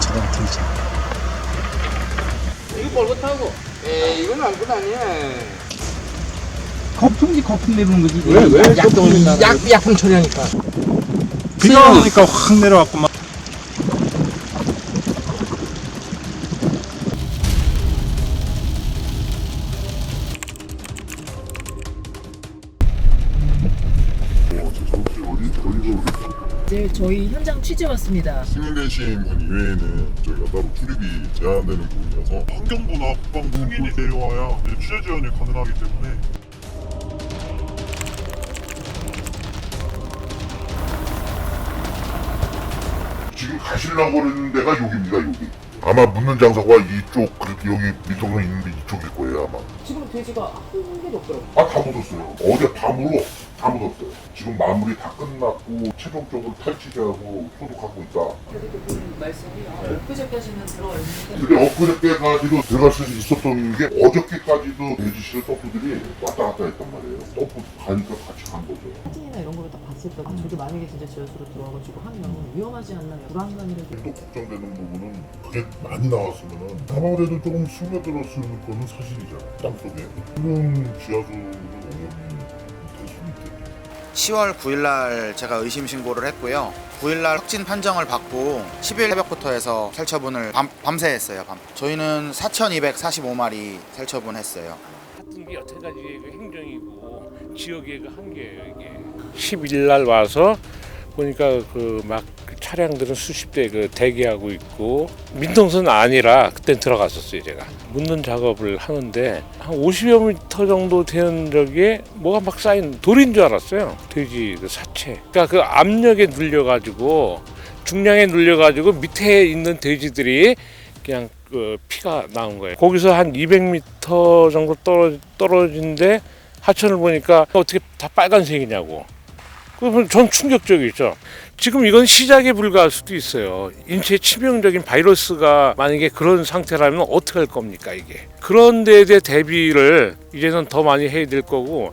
기가 막히죠. 이거 뻘겋다고. 에이, 이건 아무것도 아니야. 거품이 거품 내리는 거지. 왜, 왜 돌린다 약, 약품 처리하니까. 비가 오니까 확 내려왔구만. 네, 저희 현장 취재 왔습니다. 승인되신 분 이외에는 저희가 따로 출입이 제한되는 부분이어서 환경부나 국방부 승인이 내려와야 이제 취재 지원이 가능하기 때문에 지금 가시려고 그러는 데가 여기입니다 여기 아마 묻는 장소가 이쪽 그 여기 밑으로 있는데 이쪽일 거예요 아마 지금 돼지가 한 개도 없더라고요. 아 다 묻었어요 어제 밤으로 다 묻었어요. 지금 마무리 다 끝났고 최종적으로 탈취제하고 소독하고 있다. 그 말씀이 아, 엊그제까지는 들어와 있는데. 근데 엊그저께까지도 들어갈 수 있었던 게 어저께까지도 돼지실 서프들이 왔다 갔다 했단 말이에요. 서프 가니까 같이 간 거죠. 사진이나 이런 거를 다 봤을 때 저도 만약에 진짜 지하수로 들어와가지고 하면 위험하지 않나 불안감이라도 또 걱정되는 부분은 그게 많이 나왔으면은 아무래도 조금 스며들었을 거는 사실이잖아요 땅속에. 그런 지하수 오염이 될수 있겠죠 10월 9일날 제가 의심 신고를 했고요. 9일날 확진 판정을 받고 10일 새벽부터 해서 살처분을 밤, 밤새 했어요. 밤. 저희는 4,245마리 살처분했어요. 같은 게 여태까지의 그 행정이고 지역의 그 한계예요 이게. 10일 날 와서 보니까 그 막 차량들은 수십 대 그 대기하고 있고 민통선 아니라 그때 들어갔었어요 제가 묻는 작업을 하는데 한 50여 미터 정도 되는 적에 뭐가 막 쌓인 돌인 줄 알았어요 돼지 그 사체 그러니까 그 압력에 눌려가지고 중량에 눌려가지고 밑에 있는 돼지들이 그냥 그 피가 나온 거예요. 거기서 한 200m 정도 떨어 떨어진데 하천을 보니까 어떻게 다 빨간색이냐고. 그러면 전 충격적이죠. 지금 이건 시작에 불과할 수도 있어요. 인체에 치명적인 바이러스가 만약에 그런 상태라면 어떻게 할 겁니까 이게? 그런 데에 대해 대비를 이제는 더 많이 해야 될 거고